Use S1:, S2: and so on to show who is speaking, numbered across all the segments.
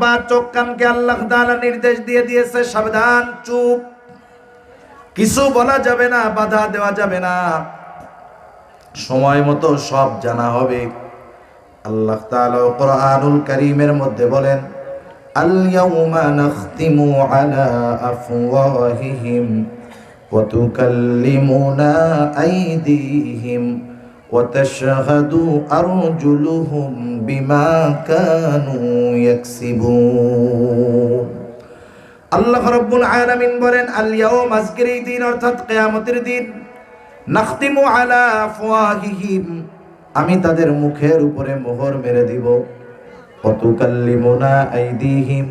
S1: বা চোখ কানকে আল্লাহ তাআলা নির্দেশ দিয়ে দিয়েছে, সাবধান, চুপ। কিছু বলা যাবে না, বাধা দেওয়া যাবে না। সময় মতো সব জানা হবে। আল্লাহ তাআলা কোরআনুল কারীমের মধ্যে বলেন, আল ইয়াউমা নাখতিমু আলা আফওয়াহিহিম ওয়া তুকাল্লিমুনা আইদিহিম। তাশহাদু আরজুলুহুম বিমা কানু ইয়াকসিবুন আল্লাহ রাব্বুল আলামিন বলেন, আল ইয়াউম আজকের এই দিন, অর্থাৎ কিয়ামতের দিন, নাখতিমু আলা আফওয়াহিহিম, আমি তাদের মুখের উপরে মোহর মেরে দিব। অতুকাল্লিমুনা আইদিহিম,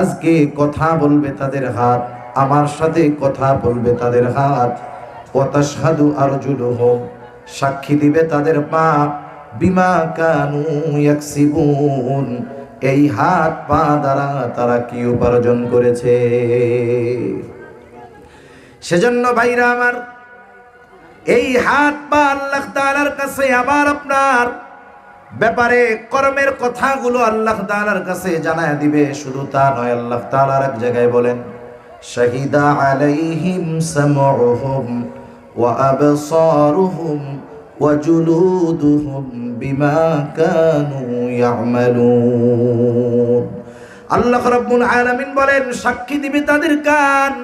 S1: আজকে কথা বলবে তাদের হাত, আমার সাথে কথা বলবে তাদের হাত। ওয়াতাশহাদু আরজুলুহুম সাক্ষী দিবে তাদের পা বিমা কানু ইয়াকসিবুন, এই হাত পা দ্বারা তারা কি উপার্জন করেছে? সেজন্য ভাইরা আমার, এই হাত পা আল্লাহ তাআলার কাছে আবার আপনার ব্যাপারে কর্মের কথাগুলো আল্লাহ তাআলার কাছে জানায় দিবে। শুধু তা নয়, আল্লাহ তাআলার এক জায়গায় বলেন, শাহিদা আলাইহিম সামউহুম ওয়া জুলুদুহুম বিমা কানু ইয়ামালুন আল্লাহ রাব্বুল আলামিন বলেন, সাক্ষী দিবে তাদের কান,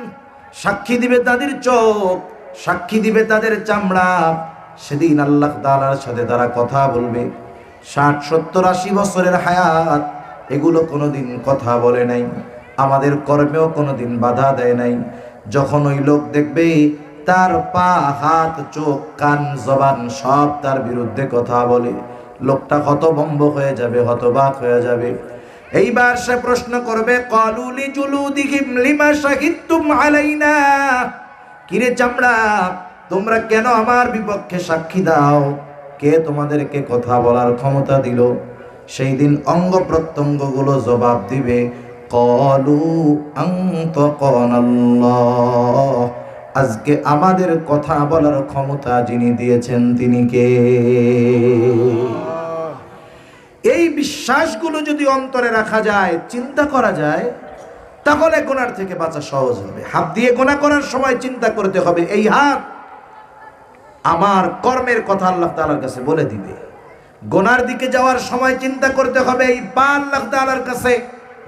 S1: সাক্ষী দিবে তাদের চোখ, সাক্ষী দিবে তাদের চামড়া। সেদিন আল্লাহ তাআলার সাথে তারা কথা বলবে। ষাট, সত্তর, আশি বছরের হায়াত, এগুলো কোনোদিন কথা বলে নাই। আমাদের কর্মেও কোনোদিন বাধা দেয় নাই। যখন ওই লোক দেখবে তার পা, হাত, চোখ, কান, জবান সব তার বিরুদ্ধে কথা বলে। লোকটা হতভম্ব হয়ে যাবে, হতবাক হয়ে যাবে। এইবার সে প্রশ্ন করবে কলুলি জুলু দিঘিম লিমা শাহিদতুম আলাইনা? কিরে চামড়া, তোমরা কেন আমার বিপক্ষে সাক্ষী দাও? কে তোমাদেরকে কথা বলার ক্ষমতা দিল? সেই দিন অঙ্গ প্রত্যঙ্গগুলো জবাব দিবে, কলু আল্লাহ আজকে আমাদের কথা বলার ক্ষমতা যিনি দিয়েছেন, তিনি কে? এই বিশ্বাসগুলো যদি অন্তরে রাখা যায়, চিন্তা করা যায়, তাহলে গোনার থেকে বাঁচা সহজ হবে। হাত দিয়ে গোনা করার সময় চিন্তা করতে হবে, এই হাত আমার কর্মের কথা আল্লাহ তাআলার কাছে বলে দিবে। গোনার দিকে যাওয়ার সময় চিন্তা করতে হবে, এই পা আল্লাহ তাআলার কাছে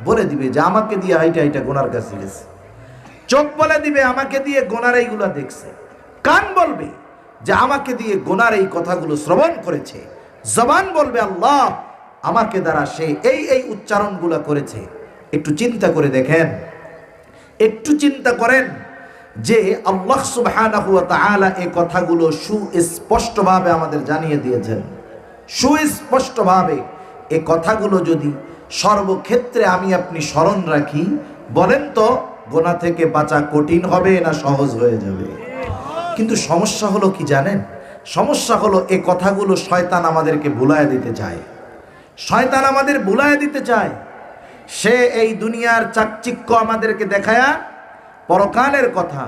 S1: বলে দিবে যে, আমাকে দিয়ে হাইটা হাইটা গোনার কাছে গেছে। চোখ বলে দিবে, আমাকে দিয়ে গোনার এইগুলা দেখছে। কান বলবে যে আমাকে দিয়ে গোনার এই কথাগুলো শ্রবণ করেছে। জবান বলবে, আল্লাহ, আমাকে দ্বারা সে এই এই উচ্চারণগুলো করেছে। একটু চিন্তা করে দেখেন। একটু চিন্তা করেন যে আল্লাহ তাআলা এই কথাগুলো সুস্পষ্টভাবে আমাদের জানিয়ে দিয়েছেন। সুস্পষ্টভাবে এই কথাগুলো যদি সর্বক্ষেত্রে আমি আপনি স্মরণ রাখি, বলেন তো গোনা থেকে বাঁচা কঠিন হবে না সহজ হয়ে যাবে। কিন্তু সমস্যা হলো কি জানেন? সমস্যা হলো এ কথাগুলো শয়তান আমাদেরকে ভুলায় দিতে চায়। শয়তান আমাদের ভুলায় দিতে চায়। সে এই দুনিয়ার চাকচিক্য আমাদেরকে দেখায়া পরকালের কথা,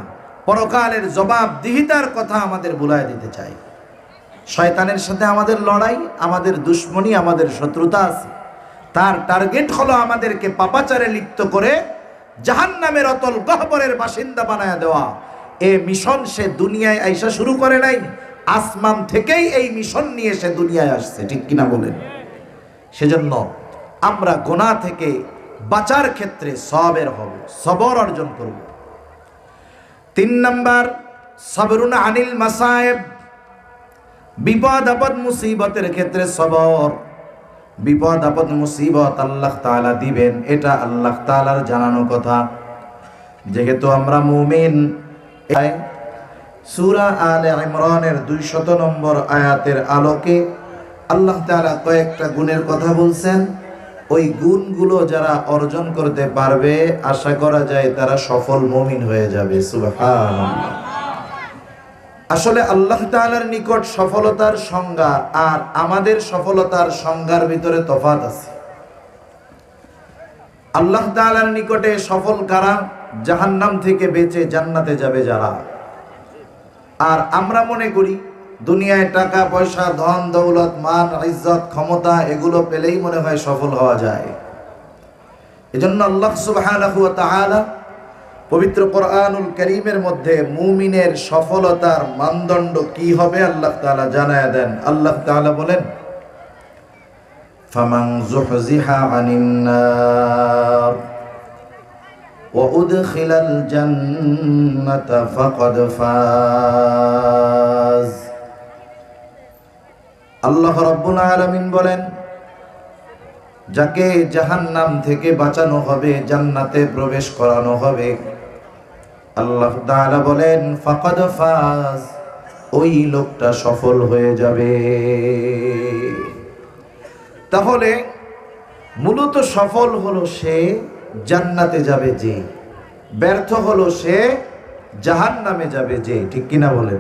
S1: পরকালের জবাবদিহিতার কথা আমাদের ভুলায় দিতে চায়। শয়তানের সাথে আমাদের লড়াই, আমাদের দুশ্মনী, আমাদের শত্রুতা আছে। তার টার্গেট হলো আমাদেরকে পাপাচারে লিপ্ত করে জাহান নামের অতল গহবরের বাসিন্দা বানায় দেওয়া। এ মিশন সে দুনিয়ায় আইসা শুরু করে নাই। আসমান থেকেই এই মিশন নিয়ে সে দুনিয়ায় আসছে। ঠিক কিনা বলেন? সেজন্য আমরা গোনা থেকে বাঁচার ক্ষেত্রে সবের হব, সবর অর্জন করব। তিন নাম্বার, সবরুন আনিল মাসায়েব। বিপদ আপদ মুসিবতের ক্ষেত্রে সবর। বিপদ, আপদ, মুসিবত আল্লাহ তাআলা দিবেন, এটা আল্লাহ তাআলার জানানো কথা। যেহেতু আমরা মুমিন সূরা আলে ইমরানের 200 নম্বর আয়াতের আলোকে আল্লাহ তাআলা কয়েকটা গুণের কথা বলছেন। ওই গুণগুলো যারা অর্জন করতে পারবে, আশা করা যায় তারা সফল মমিন হয়ে যাবে। সুবহানাল্লাহ। আসলে আল্লাহ তাআলার নিকট সফলতার সংজ্ঞা আর আমাদের সফলতার সংজ্ঞার ভিতরে তফাত আছে। আল্লাহ তাআলার নিকটে সফল কারা? জাহান্নাম থেকে বেঁচে জান্নাতে যাবে যারা। আর আমরা মনে করি, দুনিয়ায় টাকা, পয়সা, ধন, দৌলত, মান, ইজ্জত, ক্ষমতা, এগুলো পেলেই মনে হয় সফল হওয়া যায়। এজন্য আল্লাহ তাআলা পবিত্র কোরআনুল করিমের মধ্যে মুমিনের সফলতার মানদণ্ড কি হবে আল্লাহ তাআলা জানায় দেন আল্লাহ তাআলা বলেন ফামান যুহজিহা আনিন নার وأدخل الجنة فقد فاز আল্লাহ রব্বুল আলামিন বলেন যাকে জাহান্নাম থেকে বাঁচানো হবে জান্নাতে প্রবেশ করানো হবে আল্লাহ তাআলা বলেন, ফাকাদ ফাজ, ওই লোকটা সফল হয়ে যাবে। তাহলে মূলত সফল হলো সে জান্নাতে যাবে যে, ব্যর্থ হলো সে জাহান নামে যাবে যে, ঠিক কিনা বলেন?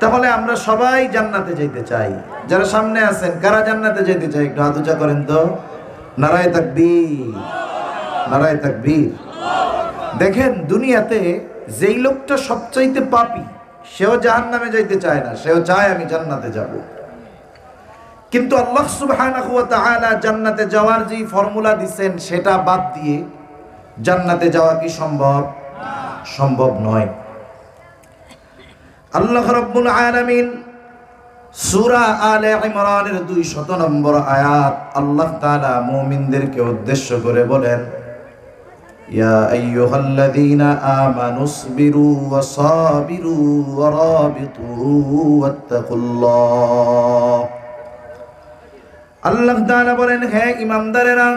S1: তাহলে আমরা সবাই জান্নাতে যেতে চাই। যারা সামনে আছেন, কারা জান্নাতে যেতে চাই একটু হাত করেন তো। নারায় তাকবীর। নারায় তাকবীর। দেখেন, দুনিয়াতে যেই লোকটা সবচাইতে পাপি, সেও জাহান নামে যাইতে চায় না, সেও চায় আমি জান্নাতে যাব। কিন্তু আল্লাহ সুবহানাহু জান্নাতে যাওয়ার যে ফর্মুলা দিবেন সেটা বাদ দিয়ে জান্নাতে যাওয়া কি সম্ভব? সম্ভব নয়। আল্লাহ রাব্বুল আলামিন সূরা আলে ইমরানের 200 নম্বর আয়াত আল্লাহ তাআলা মুমিনদেরকে উদ্দেশ্য করে বলেন ইয়া আইয়ুহাল্লাযীনা আমানু ইসবিরু ওয়া সাবিরু ওয়া রাবিতু ওয়াত্তাকুল্লাহ আল্লাহ তাআলা বলেন, হে ইমানদারেরা,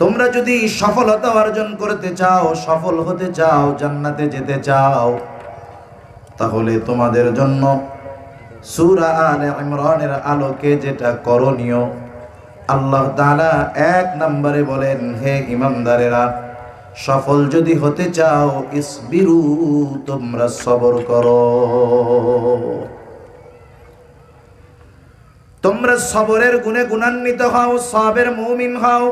S1: তোমরা যদি সফলতা অর্জন করতে চাও, সফল হতে চাও, জান্নাতে যেতে চাও, তাহলে তোমাদের জন্য সূরা আলে ইমরানের আলোকে যেটা করণীয় আল্লাহ তাআলা এক নম্বরে বলেন, হে ইমানদারেরা, সফল যদি হতে চাও, ইসবিরু তোমরা সবর করো। তোমরা সবরের গুণে গুণান্বিত হও, সবের মুমিন হও।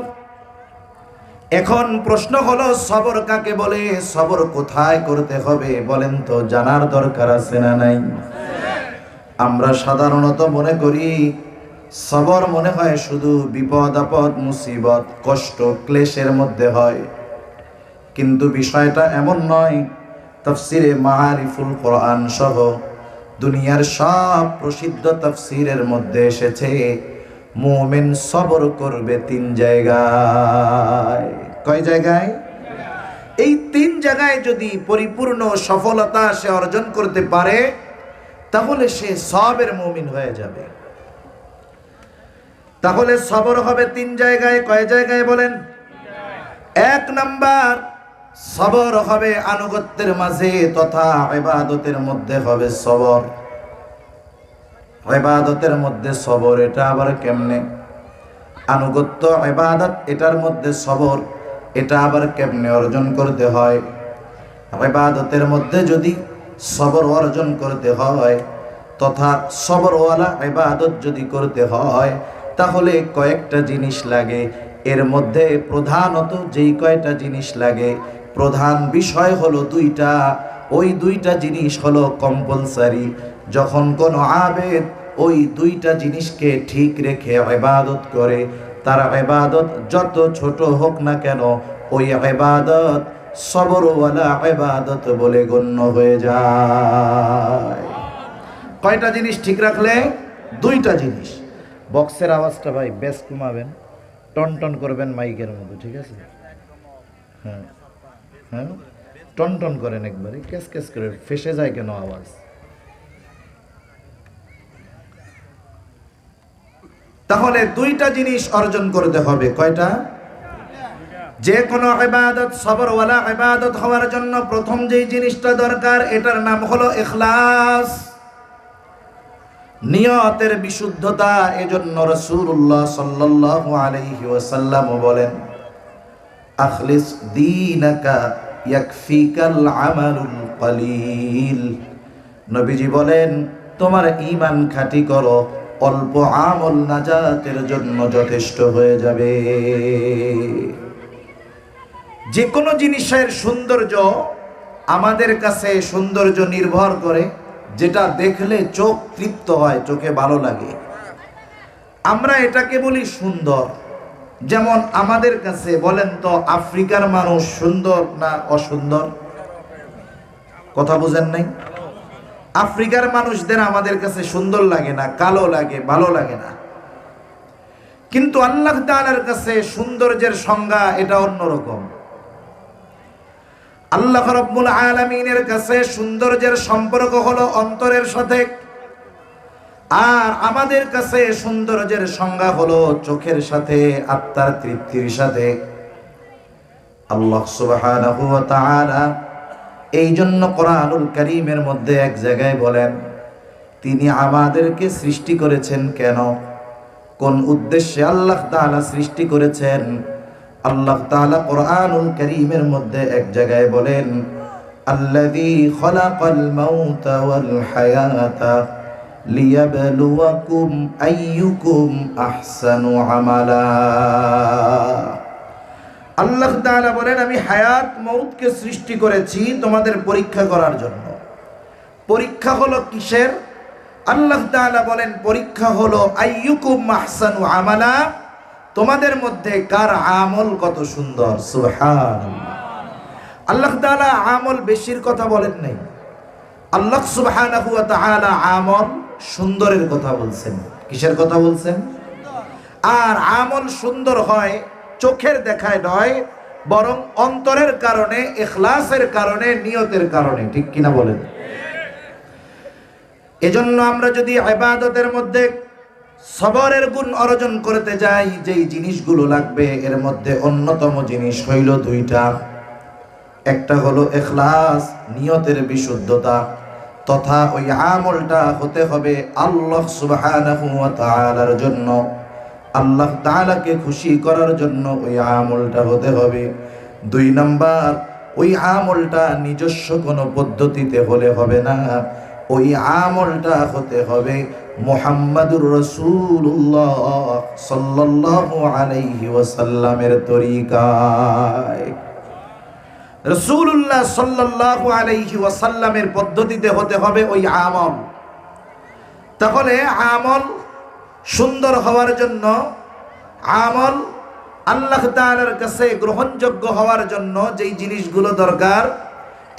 S1: এখন প্রশ্ন হলো, সবর কাকে বলে? সবর কোথায় করতে হবে বলেন তো, জানার দরকার আছে না নাই? আমরা সাধারণত মনে করি সবর মনে হয় শুধু বিপদ, আপদ, মুসিবত, কষ্ট, ক্লেশের মধ্যে হয়। কিন্তু বিষয়টা এমন নয়, তফসিরে মারিফুল কোরআন সহ দুনিয়ার সব প্রসিদ্ধ তফসিরের মধ্যে এসেছে, মোমেন সবর করবে তিন জায়গায়। কয় জায়গায়? এই তিন জায়গায় যদি পরিপূর্ণ সফলতা সে অর্জন করতে পারে, তাহলে সে সবের মুমিন হয়ে যাবে। তাহলে সবর হবে তিন জায়গায়, কয় জায়গায় বলেন? এক নাম্বার, সবর হবে আনুগত্যের মাঝে তথা ইবাদতের মধ্যে হবে সবর। ইবাদতের মধ্যে সবর, এটা আবার কেমনে? আনুগত্য, ইবাদত, এটার মধ্যে সবর, এটা আবার কেমনে অর্জন করতে হয়? ইবাদতের মধ্যে যদি সবর অর্জন করতে হয়, তথা সবরওয়ালা ইবাদত যদি করতে হয় তাহলে কয়েকটা জিনিস লাগে। এর মধ্যে প্রধানত যেই কয়টা জিনিস লাগে, প্রধান বিষয় হলো দুইটা। ওই দুইটা জিনিস হলো কম্পালসারি যখন কোনো আবেদ ওই দুইটা জিনিসকে ঠিক রেখে ইবাদত করে, তার ইবাদত যত ছোট হোক না কেন, ওই ইবাদত সবরওয়ালা ইবাদত বলে গণ্য হয়ে যায়। কয়টা জিনিস ঠিক রাখলে? দুইটা জিনিস। বক্সের আওয়াজটা ভাই বেশ কমাবেন। টন টন করবেন মাইকের মতো ঠিক আছে? হ্যাঁ হ্যাঁ? টন টন করেন একবারে ক্যাস ক্যাস করে, ফেসে যায় কেন আওয়াজ? তাহলে দুইটা জিনিস অর্জন করতে হবে, কয়টা? যে কোনো ইবাদত সবরওয়ালা ইবাদত হওয়ার জন্য প্রথম যেই জিনিসটা দরকার, এটার নাম হলো ইখলাস। নিয়তের বিশুদ্ধতা এজন্য রাসূলুল্লাহ সাল্লাল্লাহু আলাইহি ওয়াসাল্লাম বলেন, আখলিস দীনাকা ইয়াকফিকাল আমালুল কলিল। নবীজি বলেন, তোমার ঈমান খাঁটি করো, অল্প আমল নাজাতের জন্য যথেষ্ট হয়ে যাবে। যে কোনো জিনিসের সৌন্দর্য আমাদের কাছে সৌন্দর্য নির্ভর করে যেটা দেখলে চোখ তৃপ্ত হয়, চোখে ভালো লাগে। আমরা এটাকে বলি সুন্দর। যেমন আমাদের কাছে বলেন তো, আফ্রিকার মানুষ সুন্দর না অসুন্দর? কথা বুঝেন নাই? আফ্রিকার মানুষদের আমাদের কাছে সুন্দর লাগে না, কালো লাগে, ভালো লাগে না। কিন্তু আল্লাহ তাআলার কাছে সৌন্দর্যের সংজ্ঞা এটা অন্যরকম। আল্লাহ রব্বুল আলমিনের কাছে সৌন্দর্যের সম্পর্ক হলো অন্তরের সাথে। আর আমাদের কাছে সৌন্দর্যের সংজ্ঞা হলো চোখের সাথে, আত্মার তৃপ্তির সাথে। আল্লাহ তাআলা এই জন্য কোরআনুল কারীমের মধ্যে এক জায়গায় বলেন, তিনি আমাদেরকে সৃষ্টি করেছেন কেন? কোন উদ্দেশ্যে আল্লাহ তাআলা সৃষ্টি করেছেন? আল্লাহ তাআলা কোরআনুল কারীমের মধ্যে এক জায়গায় বলেন, আল্লাযী খলাকাল মাউতা ওয়াল হায়াতা লিয়াবলুয়াকুম আইয়ুকুম আহসানু আমালা। আল্লাহ তাআলা বলেন, আমি হায়াত মৌতকে সৃষ্টি করেছি তোমাদের পরীক্ষা করার জন্য। পরীক্ষা হলো কিসের? আল্লাহ তাআলা বলেন, পরীক্ষা হলো আইয়ুকুম আহসানু আমালা তোমাদের মধ্যে কার আমল কত সুন্দর? সুহান আল্লাহ তাআলা আমল বেশির কথা বলেন নাই। আল্লাহ তাআলা আমল সুন্দরের কথা বলছেন। কিসের কথা বলছেন? আর আমল সুন্দর হয় চোখের দেখায় নয়, বরং অন্তরের কারণে এখলাসের কারণে, নিয়তের কারণে। ঠিক কিনা বলেন? এজন্য আমরা যদি ইবাদতের মধ্যে সবরের গুণ অর্জন করতে যাই, যেই জিনিসগুলো লাগবে এর মধ্যে অন্যতম জিনিস হইল দুইটা। একটা হলো এখলাস, নিয়তের বিশুদ্ধতা, তথা ওই আমলটা হতে হবে আল্লাহ তাআলার জন্য। আল্লাহ তাআলাকে খুশি করার জন্য ওই আমলটা হতে হবে। দুই নাম্বার, ওই আমলটা নিজস্ব কোনো পদ্ধতিতে হলে হবে না। ওই আমলটা হতে হবে মোহাম্মদুর রসুল্লাহ সাল্লাল্লাহু আলাইহি ওয়াসাল্লামের তরিকায়। রসুল্লাহ সাল্লাল্লাহু আলাইহি ওয়াসাল্লামের পদ্ধতিতে হতে হবে ওই আমল। তাহলে আমল সুন্দর হওয়ার জন্য, আমল আল্লাহ তাআলার কাছে গ্রহণযোগ্য হওয়ার জন্য যেই জিনিসগুলো দরকার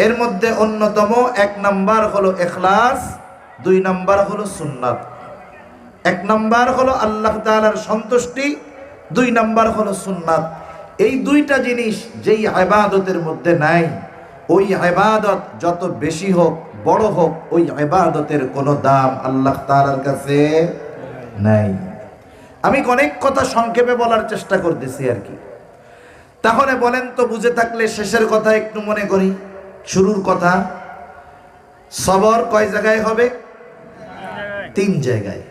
S1: এর মধ্যে অন্যতম এক নাম্বার হলো এখলাস, দুই নাম্বার হলো সুন্নাত। এক নাম্বার হলো আল্লাহ তাআলার সন্তুষ্টি, দুই নাম্বার হলো সুন্নাত। এই দুইটা জিনিস যেই আবাদতের মধ্যে নাই, ওই আবাদত যত বেশি হোক, বড় হোক, ওই আবাদতের কোনো দাম আল্লাহ তাআলার কাছে নাই। আমি অনেক কথা সংক্ষেপে বলার চেষ্টা করতেছি আর কি। তাহলে বলেন তো, বুঝে থাকলে শেষের কথা একটু মনে করি। শুরুর কথা, সবর কয় জায়গায় হবে? তিন জায়গায়।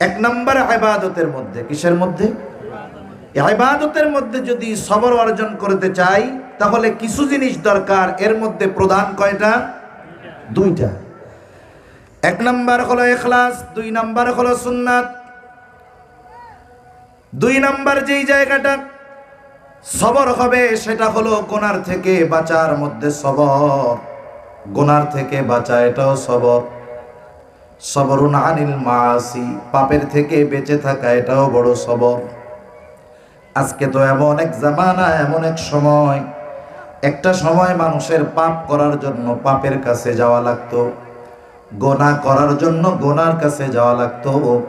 S1: এক নম্বর আবাদতের মধ্যে, কিসের মধ্যে? আবাদতের মধ্যে যদি সবর অর্জন করতে চাই, তাহলে কিছু জিনিস দরকার, এর মধ্যে প্রধান কয়টা? দুইটা। এক নাম্বার হলো এখলাস দুই নাম্বার হলো সুন্নাত। দুই নাম্বার যেই জায়গাটা সবর হবে সেটা হলো গোনার থেকে বাঁচার মধ্যে সবর। গোনার থেকে বাঁচা এটাও সবর। সবরুন আনিল মাসি পাপের থেকে বেঁচে থাকা এটাও বড় সবর। আজকে তো এমন এক জামানা, এমন এক সময়। একটা সময় মানুষের পাপ করার জন্য পাপের কাছে যাওয়া লাগতো। গোনা করার জন্য গোনার কাছে যাওয়া লাগতো।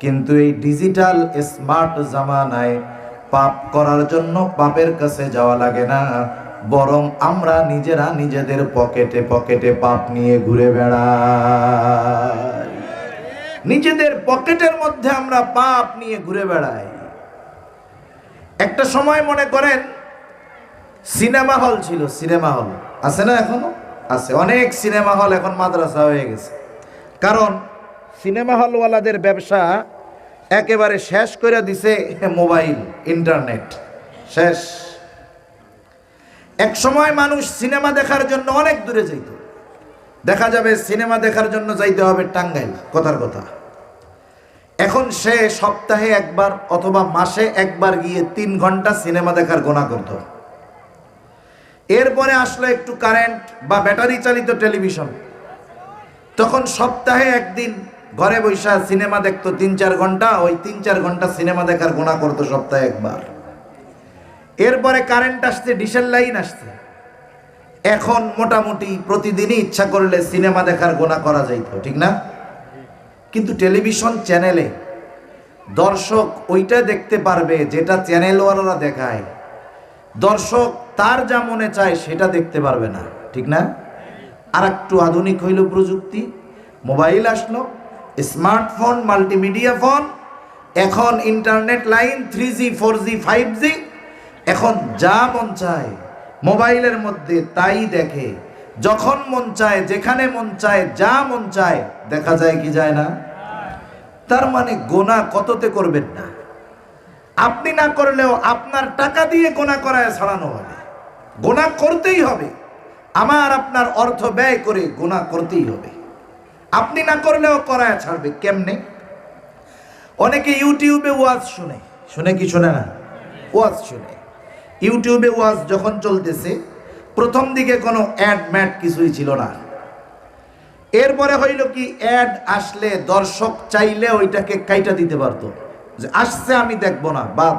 S1: কিন্তু এই ডিজিটাল স্মার্ট জামানায় পাপ করার জন্য পাপের কাছে যাওয়া লাগে না। বরং আমরা নিজেরা নিজেদের পকেটে পকেটে পাপ নিয়ে ঘুরে বেড়াই। নিজেদের পকেটের মধ্যে আমরা পাপ নিয়ে ঘুরে বেড়াই। একটা সময় মনে করেন, সিনেমা হল ছিল, সিনেমা হল। আছে না এখনও? আছে। অনেক সিনেমা হল এখন মাদ্রাসা হয়ে গেছে। কারণ সিনেমা হলওয়ালাদের ব্যবসা একেবারে শেষ করে দিছে মোবাইল, ইন্টারনেট। শেষ। এক সময় মানুষ সিনেমা দেখার জন্য অনেক দূরে যাইত। দেখা যাবে সিনেমা দেখার জন্য যাইতে হবে টাঙ্গাইল, কথার কথা। এখন সে সপ্তাহে একবার অথবা মাসে একবার গিয়ে তিন ঘণ্টা সিনেমা দেখার গোনা করত। এরপরে আসলো একটু কারেন্ট বা ব্যাটারি চালিত টেলিভিশন। তখন সপ্তাহে একদিন ঘরে বৈশা সিনেমা দেখতো তিন চার ঘণ্টা, ওই তিন চার ঘণ্টা সিনেমা দেখার গোনা করতো সপ্তাহে একবার। এরপরে কারেন্ট আসছে ডিসেল লাইন আসছে। এখন মোটামুটি প্রতিদিনই ইচ্ছা করলে সিনেমা দেখার গোনা করা যাইত, ঠিক না? কিন্তু টেলিভিশন চ্যানেলে দর্শক ওইটা দেখতে পারবে যেটা চ্যানেলওয়ালারা দেখায়। দর্শক তার যা মনে চায় সেটা দেখতে পারবে না, ঠিক না? আর একটু আধুনিক হইল প্রযুক্তি মোবাইল আসলো স্মার্টফোন, মাল্টিমিডিয়া ফোন, এখন internet line, three G, four G, five G, এখন যা মন চায় মোবাইলের মধ্যে তাই দেখে। যখন মন চায়, যেখানে মন চায়, যা মন চায়, দেখা যায় কি যায় না? তার মানে গোনা কততে করবেন না। আপনি না করলেও আপনার টাকা দিয়ে গোনা করায় ছাড়ানো হবে। গোনা করতেই হবে। আমার, আপনার অর্থ ব্যয় করে গোনা করতেই হবে। আপনি না করলেও করায় ছাড়বে, কেমনে? অনেকে ইউটিউবে ওয়াজ শুনে। শুনে কি শুনে না? ওয়াজ শুনে। ইউটিউবে ওয়াজ যখন চলতেছে, প্রথম দিকে কোনো অ্যাড ম্যাড কিছুই ছিল না। এরপরে হইল কি, অ্যাড আসলে দর্শক চাইলে ওইটাকে কাইটা দিতে পারতো। যে আসছে, আমি দেখব না, বাদ।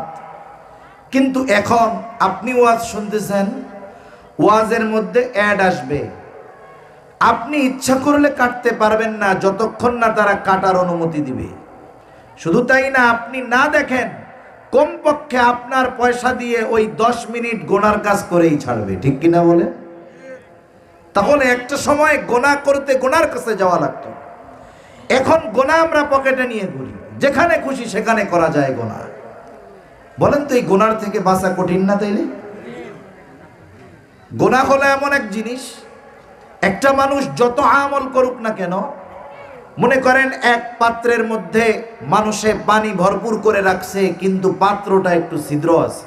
S1: কিন্তু এখন আপনি ওয়াজ শুনতেছেন, ওয়াজের মধ্যে অ্যাড আসবে। আপনি ইচ্ছা করলে কাটতে পারবেন না, যতক্ষণ না তারা কাটার অনুমতি দিবে। শুধু তাই না, আপনি না দেখেন, কমপক্ষে আপনার পয়সা দিয়ে ওই দশ মিনিট গোনার কাজ করেই ছাড়বে। ঠিক কিনা বলে? তাহলে একটা সময় গোনা করতে গোনার কাছে যাওয়া লাগতো। এখন গোনা আমরা পকেটে নিয়ে ঘুরি। যেখানে খুশি সেখানে করা যায় গোনা। বলেন তো এই গোনার থেকে বাঁচা কঠিন না তাইলে? গোনা হলো এমন এক জিনিস একটা মানুষ যত আমল করুক না কেন, মনে করেন এক পাত্রের মধ্যে মানুষে পানি ভরপুর করে রাখছে, কিন্তু পাত্রটা একটু ছিদ্র আছে।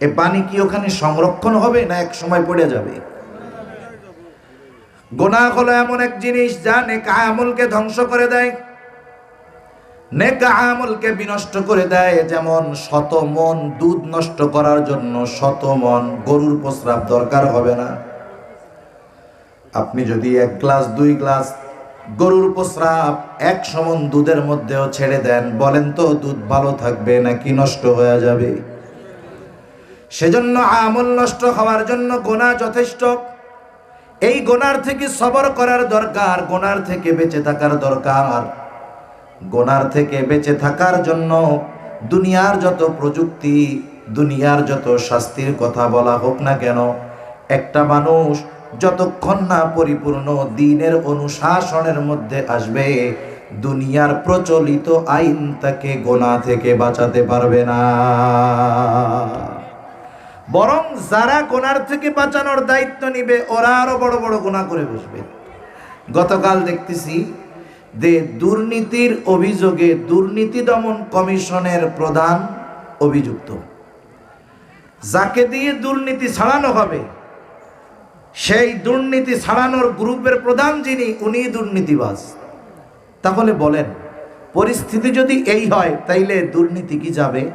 S1: এ পানি কি ওখানে সংরক্ষণ হবে না এক সময় পড়ে যাবে? গোনা হলো এমন এক জিনিস যা নেক আমলকে ধ্বংস করে দেয়, নেক আমলকে বিনষ্ট করে দেয়, যেমন শত মন দুধ নষ্ট করার জন্য শত মন গরুর প্রস্রাব দরকার হবে না। আপনি যদি এক গ্লাস, দুই গ্লাস গরুর প্রস্রাব এক সমন দুধের মধ্যেও ছেড়ে দেন, বলেন তো দুধ ভালো থাকবে নাকি নষ্ট হয়ে যাবে? সেজন্য আমল নষ্ট হওয়ার জন্য গোনা যথেষ্ট। এই গোনার থেকে সবর করার দরকার, গোনার থেকে বেঁচে থাকার দরকার। গোনার থেকে বেঁচে থাকার জন্য দুনিয়ার যত প্রযুক্তি, দুনিয়ার যত শাস্তির কথা বলা হোক না কেন, একটা মানুষ যতক্ষণ না পরিপূর্ণ দিনের অনুশাসনের মধ্যে আসবে, দুনিয়ার প্রচলিত আইন তাকে গোনা থেকে বাঁচাতে পারবে না। বরং যারা গোনার থেকে বাঁচানোর দায়িত্ব নিবে, ওরা আরও বড় বড় গোনা করে বসবে। গতকাল দেখতেছি যে দুর্নীতির অভিযোগে দুর্নীতি দমন কমিশনের প্রধান অভিযুক্ত। যাকে দিয়ে দুর্নীতি ছাড়ানো হবে সেই দুর্নীতি ছাড়ানোর গ্রুপের প্রধান যিনি, উনি দুর্নীতিবাজ। তাহলে বলেন, পরিস্থিতি যদি এই হয়, তাইলে দুর্নীতি কি যাবে?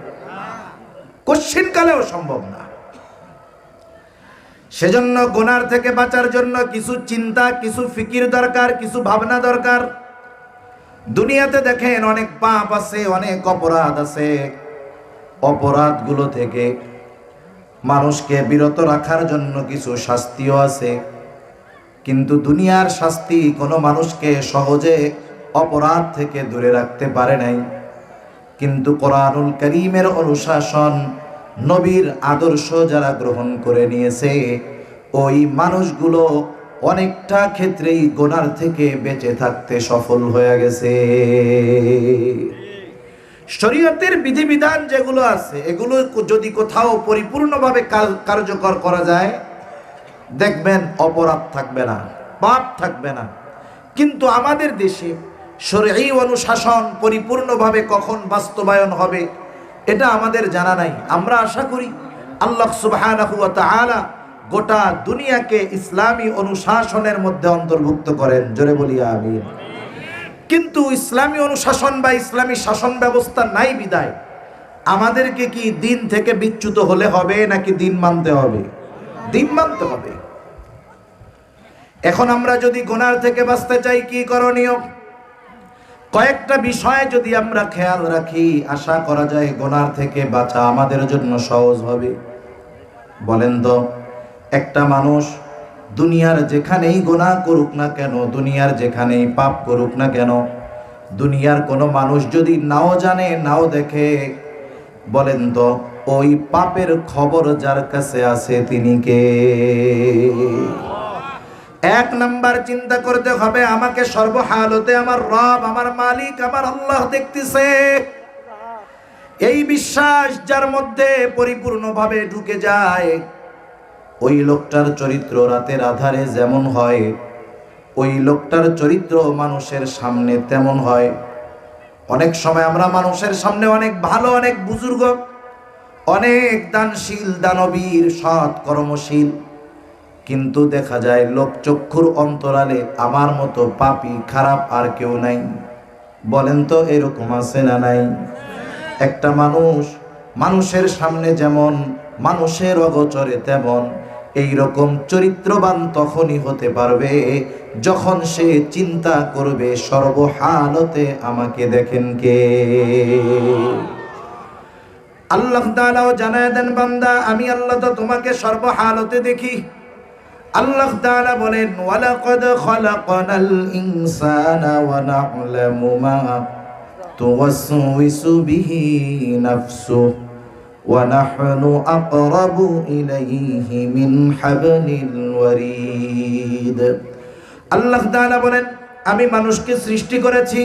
S1: কোশ্চিন কালেও সম্ভব না। সেজন্য গোনার থেকে বাঁচার জন্য কিছু চিন্তা, কিছু ফিকির দরকার, কিছু ভাবনা দরকার। দুনিয়াতে দেখেন অনেক পাপ আছে, অনেক অপরাধ আছে। অপরাধগুলো থেকে মানুষকে বিরত রাখার জন্য কিছু শাস্তিও আছে। কিন্তু দুনিয়ার শাস্তি কোনো মানুষকে সহজে অপরাধ থেকে দূরে রাখতে পারে নাই। কিন্তু কোরআনুল করিমের অনুশাসন নবীর আদর্শ যারা গ্রহণ করে নিয়েছে, ওই মানুষগুলো অনেকটা ক্ষেত্রেই গোনার থেকে বেঁচে থাকতে সফল হয়ে গেছে। শরীয়তের বিধিবিধান যেগুলো আছে, এগুলো যদি কোথাও পরিপূর্ণভাবে কার্যকর করা যায়, দেখবেন অপরাধ থাকবে না, পাপ থাকবে না। কিন্তু আমাদের দেশে শরী অনুশাসন পরিপূর্ণভাবে কখন বাস্তবায়ন হবে, এটা আমাদের জানা নাই। আমরা আশা করি আল্লাহ তাআলা গোটা দুনিয়াকে ইসলামী অনুশাসনের মধ্যে অন্তর্ভুক্ত করেন। জোরে বলি আমিন। কিন্তু ইসলামী অনুশাসন বা ইসলামী শাসন ব্যবস্থা নাই বিদায়। আমাদেরকে কি দিন থেকে বিচ্যুত হলে হবে নাকি দিন মানতে হবে? দিন মানতে হবে। এখন আমরা যদি গোনার থেকে বাঁচতে চাই, কি করণীয়? কয়েকটা বিষয়ে যদি আমরা খেয়াল রাখি, আশা করা যায় গোনার থেকে বাঁচা আমাদের জন্য সহজ হবে। বলেন তো, একটা মানুষ দুনিয়ার যেখানেই গোনা করুক না কেন, দুনিয়ার যেখানেই পাপ করুক না কেন, দুনিয়ার কোনো মানুষ যদি নাও জানে, নাও দেখে, বলেন তো, ওই পাপের খবর যার কাছে আছে তিনি কে? এক নাম্বার চিন্তা করতে হবে, আমাকে সর্বহালতে আমার রব, আমার মালিক, আমার আল্লাহ দেখতেছে। এই বিশ্বাস যার মধ্যে পরিপূর্ণভাবে ঢুকে যায় ওই লোকটার চরিত্র রাতের আধারে যেমন হয়, ওই লোকটার চরিত্র মানুষের সামনে তেমন হয়। অনেক সময় আমরা মানুষের সামনে অনেক ভালো, অনেক বুজুর্গ, অনেক দানশীল, দানবীর, সৎ, কর্মশীল, কিন্তু দেখা যায় লোকচক্ষুর অন্তরালে আমার মতো পাপি, খারাপ আর কেউ নাই। বলেন তো এরকম আছে না নাই? একটা মানুষ মানুষের সামনে যেমন, মানুষের অগোচরে তেমন এই রকম চরিত্রবান তখনই হতে পারবে যখন সে চিন্তা করবে সর্বহালতে আমাকে দেখেন কে? আল্লাহ তাআলাও জানায় দেন, বান্দা, আমি আল্লাহ তো তোমাকে সর্বহালতে দেখি। আল্লাহ তাআলা বলেন, ওয়ালাকাদ খালাকনাল ইনসানা ওয়া না'লামু মা তুওয়াসউইসু বিহি নাফসুহু। নাহনু আকরাবু ইলাইহি মিন হাবলিল ওয়ারিদ আল্লাহ তাআলা বলেন, আমি মানুষকে সৃষ্টি করেছি।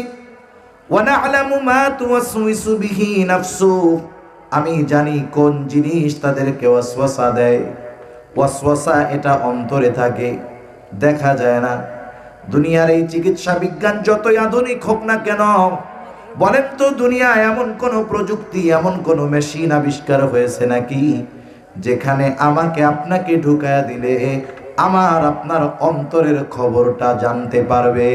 S1: ওয়া না'লামু মা তুওয়াসউইসু বিহি নাফসুহু আমি জানি কোন জিনিস তাদেরকে ওয়াসওয়াসা দেয়। ওয়াসওয়াসা এটা অন্তরে থাকে, দেখা যায় না। দুনিয়ার এই চিকিৎসা বিজ্ঞান যতই আধুনিক হোক না কেন বলেন তো দুনিয়ায় এমন কোন প্রযুক্তি, এমন কোন মেশিন আবিষ্কার হয়েছে নাকি, যেখানে আমাকে আপনাকে ঢুকায়া দিলে আমার আপনার অন্তরের খবরটা জানতে পারবে?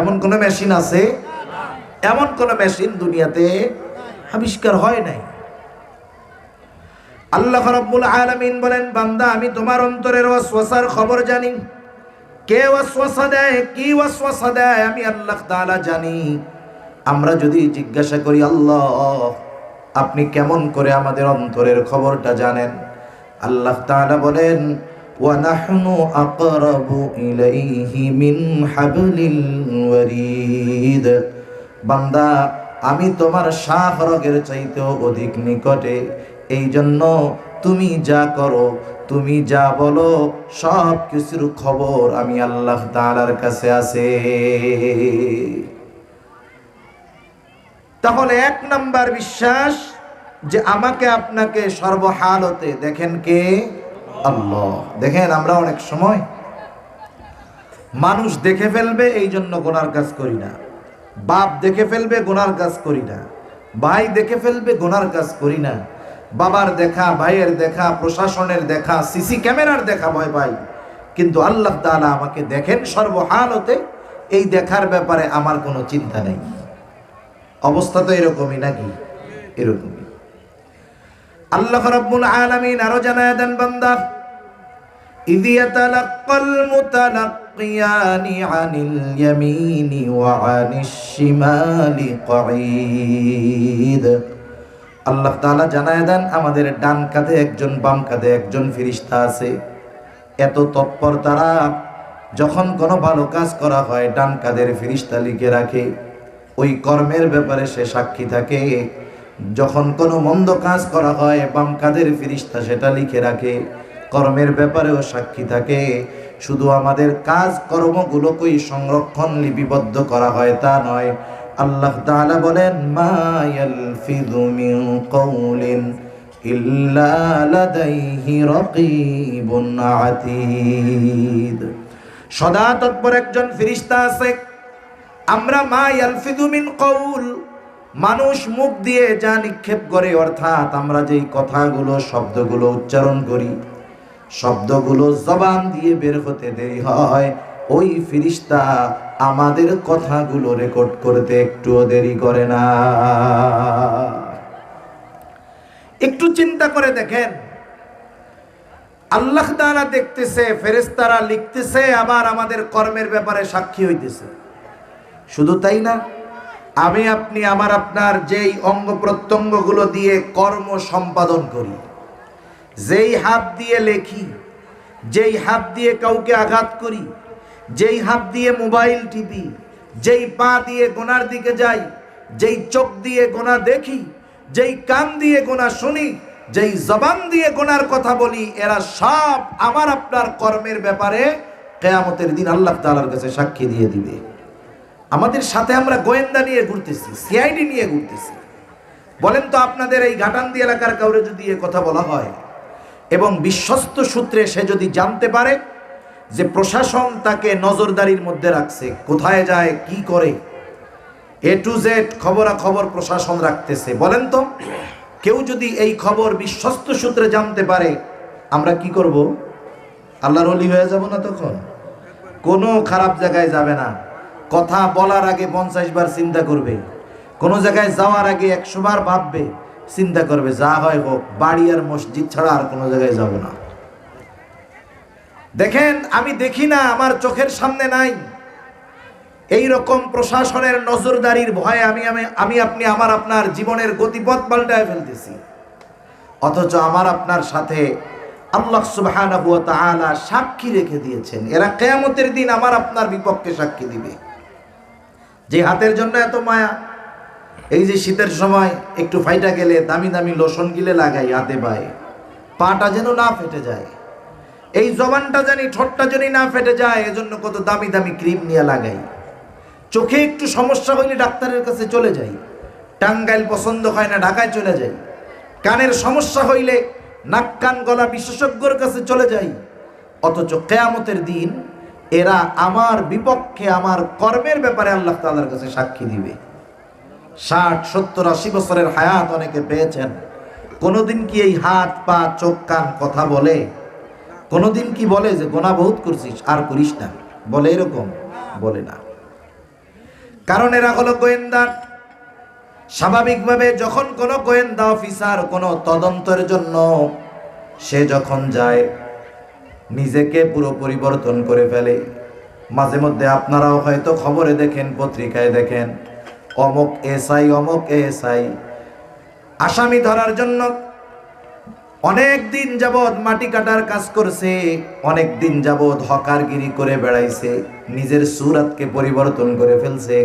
S1: এমন কোন মেশিন আছে? এমন কোন মেশিন দুনিয়াতে আবিষ্কার হয় নাই? আল্লাহ রাব্বুল আলামিন বলেন, বান্দা, আমি তোমার অন্তরের ওয়াসওয়াসার খবর জানি। কে ওয়াসওয়াসা দেয়, কি ওয়াসওয়াসা দেয়, আমি আল্লাহ তাআলা জানি। আমরা যদি জিজ্ঞাসা করি, আল্লাহ, আপনি কেমন করে আমাদের অন্তরের খবরটা জানেন? আল্লাহ তাআলা বলেন নাহনু আকরাবু ইলাইহি মিন হাবলিল ওয়ারিদ। বান্দা, আমি তোমার শাহ রগের চাইতেও অধিক নিকটে। এই জন্য তুমি যা করো, তুমি যা বলো, সব কিছুর খবর আমি আল্লাহ তাআলার কাছে আছে। তাহলে এক নাম্বার বিশ্বাস যে আমাকে আপনাকে সর্বহালতে দেখেন কে? আল্লাহ। দেখেন, আমরা অনেক সময় মানুষ দেখে ফেলবে এই জন্য গোনার কাজ করি না। বাপ দেখে ফেলবে, গোনার কাজ করি না। ভাই দেখে ফেলবে, গোনার কাজ করি না। বাবার দেখা ভাইয়ের দেখা প্রশাসনের দেখা সিসি ক্যামেরার দেখা ভয় পাই কিন্তু আল্লাহ তাআলা আমাকে দেখেন সর্বহালতে এই দেখার ব্যাপারে আমার কোনো চিন্তা নেই অবস্থা তো এরকমই নাকি এরকমই আল্লাহ রাব্বুল আলামিন আরো জানায় দেন বান্দা إذ يتلقى المتلقيان عن اليمين وعن الشمال قعيد আল্লাহ তাআলা জানায় দেন, আমাদের ডান কাঁধে একজন, বাম কাঁধে একজন ফিরিস্তা আছে। এত তৎপর তারা যখন কোনো ভালো কাজ করা হয়, ডান কাঁধের ফিরিস্তা লিখে রাখে। ওই কর্মের ব্যাপারে সে সাক্ষী থাকে। যখন কোনো মন্দ কাজ করা হয়, বাম কাঁধের ফিরিস্তা সেটা লিখে রাখে। কর্মের ব্যাপারেও সাক্ষী থাকে। শুধু আমাদের কাজ কর্মগুলোকেই সংরক্ষণ লিপিবদ্ধ করা হয়, তা নয় আল্লাহ তাআলা বলেন, মা ইয়ালফিযু মিন কওলিন ইল্লা লাদাইহি আতীদ। সদা তৎপর একজন ফেরেশতা আছে, আমরা মা ইয়ালফিযু মিন কওল, মানুষ মুখ দিয়ে যা নিক্ষেপ করে, অর্থাৎ আমরা যেই কথাগুলো, শব্দগুলো উচ্চারণ করি, শব্দগুলো জবান দিয়ে বের হতে দেরি হয় ওই ফিরিস্তা আমাদের কথাগুলো রেকর্ড করতে একটুও দেরি করে না। একটু চিন্তা করে দেখেন। আল্লাহ তাআলা দেখতেছে, ফেরেশতারা লিখতেছে, আবার আমাদের কর্মের ব্যাপারে সাক্ষী হইতেছে। শুধু তাই না, আমি, আপনি, আমার, আপনার যেই অঙ্গ প্রত্যঙ্গগুলো দিয়ে কর্ম সম্পাদন করি, যেই হাত দিয়ে লেখি, যেই হাত দিয়ে কাউকে আঘাত করি যেই হাত দিয়ে মোবাইল টিপি, যেই পা দিয়ে গোনার দিকে যাই, যেই চোখ দিয়ে গোনা দেখি, যেই কান দিয়ে গোনা শুনি, যেই জবান দিয়ে গোনার কথা বলি, এরা সব আমার আপনার কর্মের ব্যাপারে কেয়ামতের দিন আল্লাহ তাআলার কাছে সাক্ষী দিয়ে দিবে। আমাদের সাথে আমরা গোয়েন্দা নিয়ে ঘুরতেছি, সিআইডি নিয়ে ঘুরতেছি। বলেন তো আপনাদের এই ঘাটান্দি এলাকার কাউরে যদি এ কথা বলা হয়, এবং বিশ্বস্ত সূত্রে সে যদি জানতে পারে যে প্রশাসন তাকে নজরদারির মধ্যে রাখছে, কোথায় যায়, কি করে? এ টু জেড খবরাখবর প্রশাসন রাখতেছে। বলেন তো, কেউ যদি এই খবর বিশ্বস্ত সূত্রে জানতে পারে, আমরা কি করব? আল্লাহর অলি হয়ে যাব না তখন? কোনো খারাপ জায়গায় যাবে না। কথা বলার আগে পঞ্চাশ বার চিন্তা করবে। কোনো জায়গায় যাওয়ার আগে একশো বার ভাববে, চিন্তা করবে, যা হয় হোক, বাড়ি আর মসজিদ ছাড়া আর কোনো জায়গায় যাব না। দেখেন, আমি দেখি না, আমার চোখের সামনে নাই। এই রকম প্রশাসনের নজরদারির ভয়ে আমি আমি আমি আপনি আমার আপনার জীবনের গতিপথ পাল্টায় ফেলতেছি। অথচ আমার আপনার সাথে আল্লাহ ওয়া সাক্ষী রেখে দিয়েছেন। এরা কিয়ামতের দিন আমার আপনার বিপক্ষে সাক্ষী দিবে। যে হাতের জন্য এত মায়া, এই যে শীতের সময় একটু ফাইটা গেলে দামি দামি লোশন গিলে লাগাই, হাতে পায়ে। পাটা যেন না ফেটে যায়। এই জবানটা জানি, ঠোঁটটা জানি না ফেটে যায়, এজন্য কত দামি দামি ক্রিম নিয়ে লাগাই। চোখে একটু সমস্যা হইলে ডাক্তারের কাছে চলে যাই। টাঙ্গাইল পছন্দ হয় না, ঢাকায় চলে যাই। কানের সমস্যা হইলে নাক কান গলা বিশেষজ্ঞর কাছে চলে যাই। অথচ কেয়ামতের দিন এরা আমার বিপক্ষে, আমার কর্মের ব্যাপারে আল্লাহ তাআলার কাছে সাক্ষী দিবে। ষাট, সত্তর, আশি বছরের হায়াত অনেকে পেয়েছেন। কোনোদিন কি এই হাত, পা, চোখ, কান কথা বলে? কোনোদিন কি বলে যে, গোনা বহুত করছিস, আর করিস না বলে এরকম, বলে না। কারণ এরা হলো গোয়েন্দা। স্বাভাবিকভাবে যখন কোনো গোয়েন্দা অফিসার কোনো তদন্তের জন্য সে যখন যায়, নিজেকে পুরো পরিবর্তন করে ফেলে। মাঝে মধ্যে আপনারাও হয়তো খবরে দেখেন, পত্রিকায় দেখেন, অমক এসআই অমক এসআই। আসামি ধরার জন্য অনেক দিন যাবৎ মাটি কাটার কাজ করছে, অনেক দিন যাবৎ হকারগিরি করে বেড়াইছে, নিজের সুরাতকে পরিবর্তন করে ফেলছে।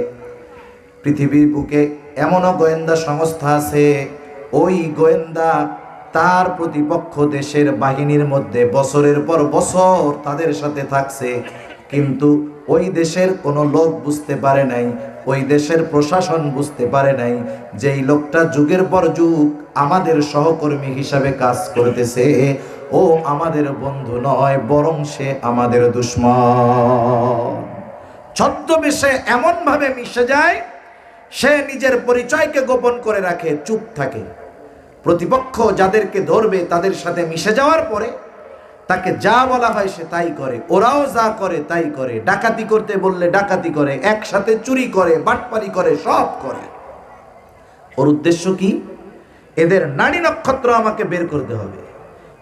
S1: পৃথিবীর বুকে এমনও গোয়েন্দা সংস্থা আছে, ওই গোয়েন্দা তার প্রতিপক্ষ দেশের বাহিনীর মধ্যে বছরের পর বছর তাদের সাথে থাকছে, কিন্তু ওই দেশের কোনো লোক বুঝতে পারে নাই, ওই দেশের প্রশাসন বুঝতে পারে নাই যেই লোকটা যুগের পর যুগ আমাদের সহকর্মী হিসাবে কাজ করতেছে। ও আমাদের বন্ধু নয়, বরং সে আমাদের দুশ্মন। ছদ্মবেশে এমনভাবে মিশে যায়, সে নিজের পরিচয়কে গোপন করে রাখে, চুপ থাকে। প্রতিপক্ষ যাদেরকে ধরবে তাদের সাথে মিশে যাওয়ার পরে তাকে যা বলা হয় সে তাই করে, ওরাও যা করে তাই করে, ডাকাতি করতে বললে ডাকাতি করে, একসাথে চুরি করে, বাটপারি করে, সব করে। ওর উদ্দেশ্য কি? এদের নারী নক্ষত্র আমাকে বের করতে হবে।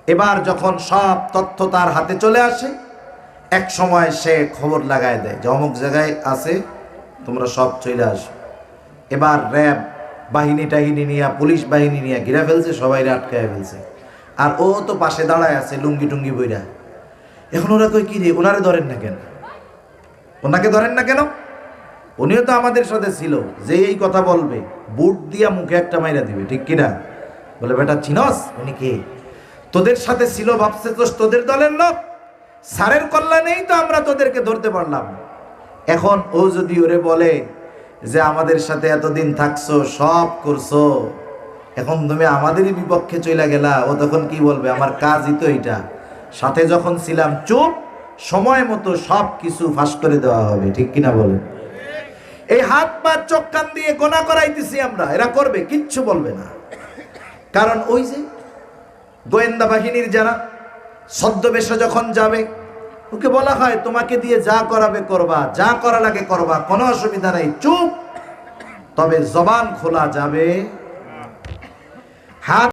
S1: এবার যখন সব তথ্য তার হাতে চলে আসে, এক সময় সে খবর লাগায় দেয় যে, অমুক জায়গায় আছে, তোমরা সব চলে আসো। এবার র্যাব বাহিনী টাহিনী নিয়ে, পুলিশ বাহিনী নিয়ে ঘিরে ফেলছে সবাই আটকায় ফেলছে। আর ও তো পাশে দাঁড়ায় আছে, লুঙ্গি টুঙ্গি বইরা। এখন ওরা কই কি রে, ওনারে ধরেন না কেন? ওনাকে ধরেন না কেন? উনিও তো আমাদের সাথে ছিল যে এই কথা বলবে, বুট দিয়া মুখে একটা মাইরা দিবে, ঠিক কিনা বলে, বেটা, চিনস? উনি কে? তোদের সাথে ছিল, ভাবছে তো তোদের দলের লোক? স্যারের কল্যাণেই তো আমরা তোদেরকে ধরতে পারলাম। এখন ও যদি ওরে বলে যে, আমাদের সাথে এতদিন থাকছো, সব করছ এখন তুমি আমাদেরই বিপক্ষে চলে গেলা, ও তখন কি বলবে? আমার কাজই তো এটা সাথে যখন ছিলাম, চুপ, সময় মতো সব কিছু ফাঁস করে দেওয়া হবে, ঠিক কিনা বলে এই হাত পা চোখ কান দিয়ে গোনা করাইতেছি আমরা, এরা করবে, কিচ্ছু বলবে না। কারণ ওই যে গোয়েন্দা বাহিনীর যারা ছদ্মবেশে যখন যাবে, ওকে বলা হয়, তোমাকে দিয়ে যা করাবে করবা, যা করা লাগে করবা, কোনো অসুবিধা নাই, চুপ। তবে জবান খোলা যাবে। হাত